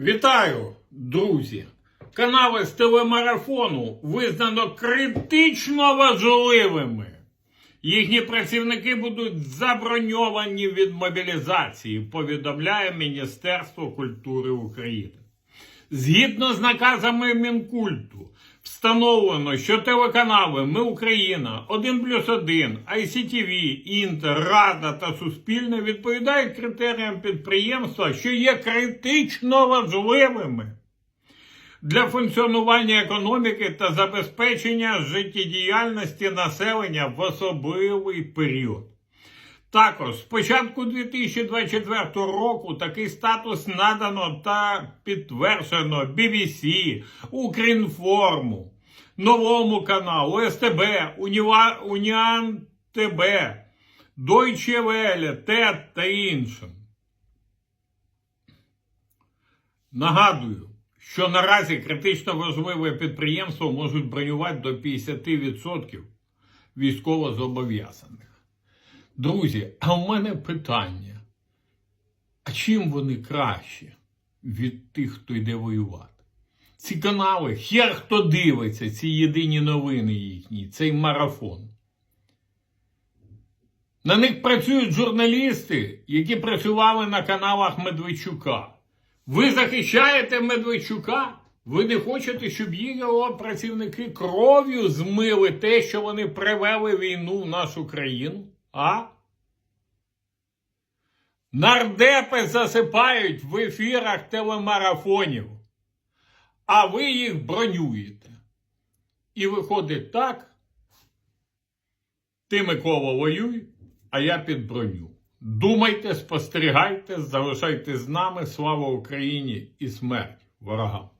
Вітаю, друзі! Канали з телемарафону визнано критично важливими. Їхні працівники будуть заброньовані від мобілізації, повідомляє Міністерство культури України. Згідно з наказами Мінкульту, встановлено, що телеканали Ми Україна, 1 плюс 1, ICTV, Інтер, Рада та Суспільне відповідають критеріям підприємства, що є критично важливими для функціонування економіки та забезпечення життєдіяльності населення в особливий період. Також з початку 2024 року такий статус надано та підтверджено BBC, Укрінформу, Новому каналу, СТБ, Уніан ТБ, Deutsche Welle, ТЕТ та іншим. Нагадую, що наразі критично важливе підприємство можуть бронювати до 50% військовозобов'язаних. Друзі, а в мене питання: а чим вони кращі від тих, хто йде воювати? Ці канали, хер хто дивиться, ці єдині новини їхні, цей марафон. На них працюють журналісти, які працювали на каналах Медведчука. Ви захищаєте Медведчука? Ви не хочете, щоб його працівники кров'ю змили те, що вони привели війну в нашу країну? А? Нардепи засипають в ефірах телемарафонів, а ви їх бронюєте. І виходить так, ти, Микола, воюй, а я під броню. Думайте, спостерігайте, залишайтесь з нами. Слава Україні і смерть ворогам!